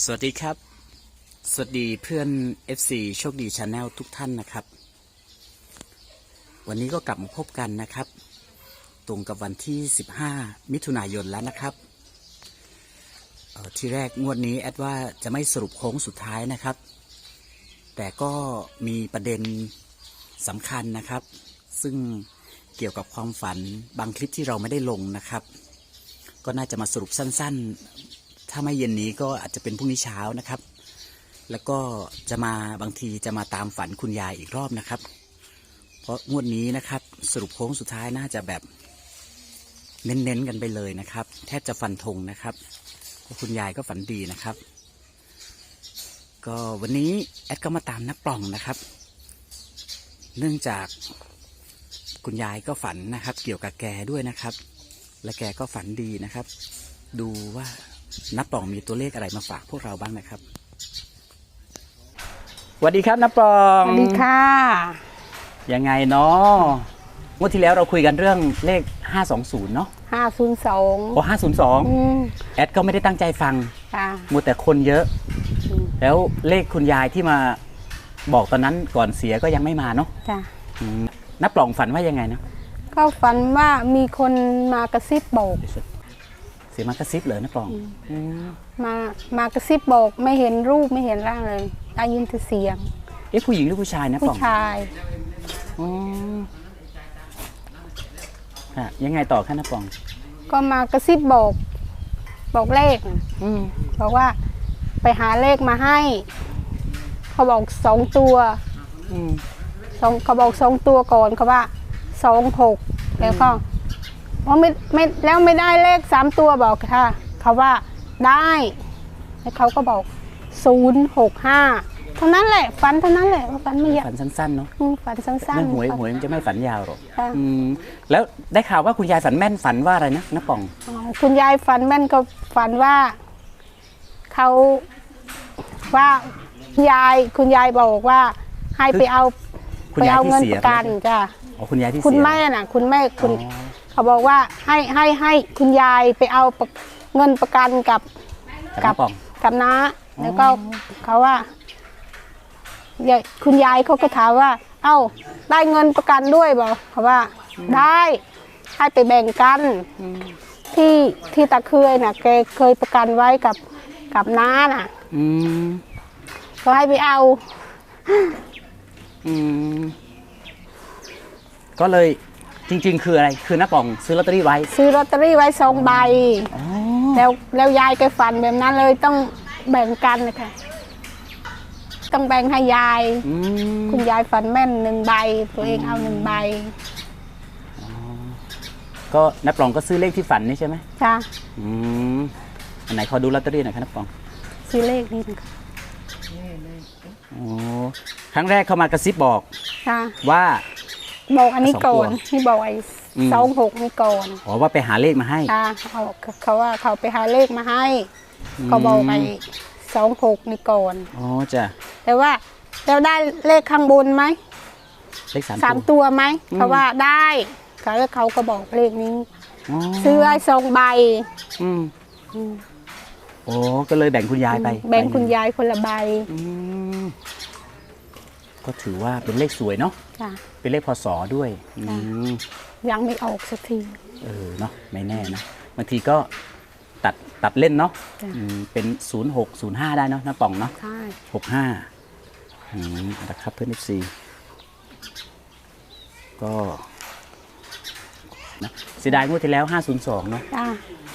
สวัสดีครับ สวัสดีเพื่อน FC โชคดีชาแนลทุกท่านนะครับ วันนี้ก็กลับมาพบกันนะครับ ตรงกับวันที่ 15 มิถุนายนแล้วนะครับ ที่แรกงวดนี้แอดว่าจะไม่สรุปโค้งสุดท้ายนะครับ แต่ก็มีประเด็นสำคัญนะครับ ซึ่งเกี่ยวกับความฝันบางคลิปที่เราไม่ได้ลงนะครับ ก็น่าจะมาสรุปสั้น ๆ ถ้าไม่เย็นนี้ก็อาจจะเป็นพรุ่งนี้เช้านะครับ แล้วก็จะมาบางทีจะมาตามฝันคุณยายอีกรอบนะครับ เพราะงวดนี้นะครับ สรุปโค้งสุดท้ายน่าจะแบบเน้นๆกันไปเลยนะครับ แทบจะฟันธงนะครับเพราะคุณยายก็ฝันดีนะครับ ก็วันนี้แอดก็มาตามนักปล่องนะครับ เนื่องจากคุณยายก็ฝันนะครับ เกี่ยวกับแกด้วยนะครับ และแกก็ฝันดีนะครับ ดูว่า นับปองมีตัวเลขอะไรมาฝากพวกเราบ้างนะครับสวัสดีครับนับปอสงวัสดีค่ะยังไงเนาะงวดที่แล้วเราคุยกันเรื่องเลข 520 เนาะห้าศูนย์สองโอ้502 แอดก็ไม่ได้ตั้งใจฟังค่ะมัวแต่คนเยอะอืมแล้วเลขคุณยายที่มาบอกตอนนั้นก่อนเสียก็ยังไม่มาเนาะจ้ะอืมนับปล่องฝันว่ายังไงนะก็ฝันว่ามีคนมากระซิบบอก เสียงมากระซิบเลยนับปล่องอืมมามากระซิบบอกไม่เห็นรูปไม่เห็นร่างเลยได้ยินแต่เสียง เอ๊ะผู้หญิงหรือผู้ชายนะปผู้ล่องชาย อ๋อค่ะยังไงต่อคะนับปล่องก็มากระซิบบอก บอกเลขน่ะอืมบอกว่า ไปหาเลขมาให้ เขาบอกสองตัวอืม สองเขาบอกสองตัวก่อนเขาว่าสองหกแล้วก็ ว่าไม่ไม่แล้วไม่ได้เลขสามตัวบอกค่ะเขาว่าได้ แล้วเขาก็บอกศูนย์หกห้าเท่านั้นแหละฝันเท่านั้นแหละฝันไม่เยอะฝันสั้นๆเนาะอืมฝันสั้นเรื่องๆหวยฝันหวยมันจะไม่ฝันยาวหรอกค่ะอืมแล้วได้ข่าวว่าคุณยายฝันแม่นฝันว่าอะไรนะน้าป่องอ๋อคุณยายฝันแม่นก็ฝันว่าเขาว่ายายคุณยายบอกว่า ให้ไปเอาคุณไปยายเอาที่เงินเสีปยระกันไปแล้วจ้ะอ๋อคุณยายที่เสียคุณแม่น่ะ คุณแม่คุณอ๋อ เขาบอกว่าให้ให้ให้คุณยายไปเอาประเงินประกันกับกับน้าป่อง กับน้าแล้วก็เขาว่ายายคุณยายเขาก็ถามว่า เอ้าได้เงินประกันด้วยบอกเขาว่า ได้ให้ไปแบ่งกัน ที่ที่ตะเคยน่ะแกเคยประกันไว้กับกับน้าน่ะ อืมก็ให้ไปเอา อืมก็เลย จริง ๆ คืออะไรคือน้าป่องซื้อลอตเตอรี่ไว้ซื้อลอตเตอรี่ไว้สองใบ อ๋อแล้วแล้วยายแกฝันแบบนั้นเลยต้องแบ่งกันนะคะต้องแบ่งให้ยาย อืมคุณยายฝันแม่นหนึ่งใบ ตัวเองเอาหนึ่งใบก็น้าป่องก็ซื้อเลขที่ฝันนี่ใช่ไหมจ้ะอืมอันไหนขอดูลอตเตอรี่หน่อยครับน้าป่องซื้อเลขนี้นะคะโอ้ครั้งแรกเขามากระซิบบอกจ้ะว่า บอกอันนี้สองก่อนตัวนี่บอกไอ้อืมสองหกนี่ก่อนอ๋อว่าไปหาเลขมาให้จ้ะเขาเขาว่าเขาไปหาเลขมาให้ เขาบอกไอ้สองหกนี่ก่อนอ๋อจ้ะแต่ว่าแล้วได้เลขข้างบนไหมเลขสามสามตัวตัวไหมอืมเขาว่าได้เขาแล้วเขาก็บอกเลขนี้อ๋อซื้อไอ้สองใบอืมโอ้ก็เลยแบ่งคุณยายไป แบ่งคุณใบหนึ่ยายคนละใบอืม ก็ถือว่าเป็นเลขสวยเนาะจ้ะ เป็นเลขพศด้วยอืมยังไม่ออกสักที เออเนาะไม่แน่นะบางทีก็ตัดตัดเล่นเนาะจ้ะ อืมเป็นศูนย์หกศูนย์ห้าได้เนาะน้าป่องเนาะ ใช่ หกห้าอืมเอาละครับเพื่อนเอฟซีก็ นะเสียดายงวดที่แล้ว 502เนาะจ้ะ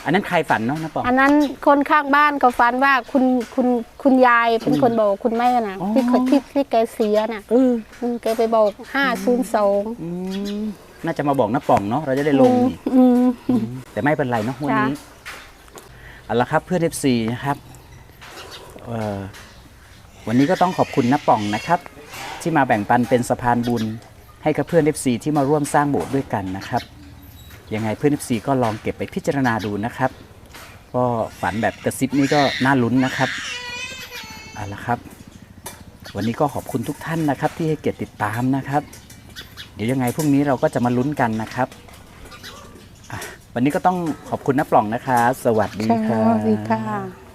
อันนั้นใครฝันเนาะน้าป่อง อันนั้นคนข้างบ้านก็ฝันว่าคุณคุณคุณยายเป็นคนบอกคุณแม่น่ะ อ๋อ ที่เคยที่ที่แกเสียน่ะเอออืมแกไปบอกห้าศูนย์สองอืมน่าจะมาบอกน้าป่องเนาะเราจะได้ลงนี่ อืม แต่ไม่เป็นไรเนาะวันนี้จ้ะ เอาละครับเพื่อน FC นะครับเอ่อวันนี้ก็ต้องขอบคุณน้าป่องนะครับ ที่มาแบ่งปันเป็นสะพานบุญให้กับเพื่อน FC ที่มาร่วมสร้างโบสถ์ด้วยกันนะครับ ยังไงเพื่อน FC ก็ลองเก็บไปพิจารณาดูนะครับ ก็ฝันแบบกระซิบนี่ก็น่าลุ้นนะครับเอาละครับ วันนี้ก็ขอบคุณทุกท่านนะครับ ที่ให้เกียรติติดตามนะครับ เดี๋ยวยังไงพรุ่งนี้เราก็จะมาลุ้นกันนะครับวันนี้ก็ต้องขอบคุณน้าปล่องนะคะ สวัสดีค่ะสวัสดีค่ะ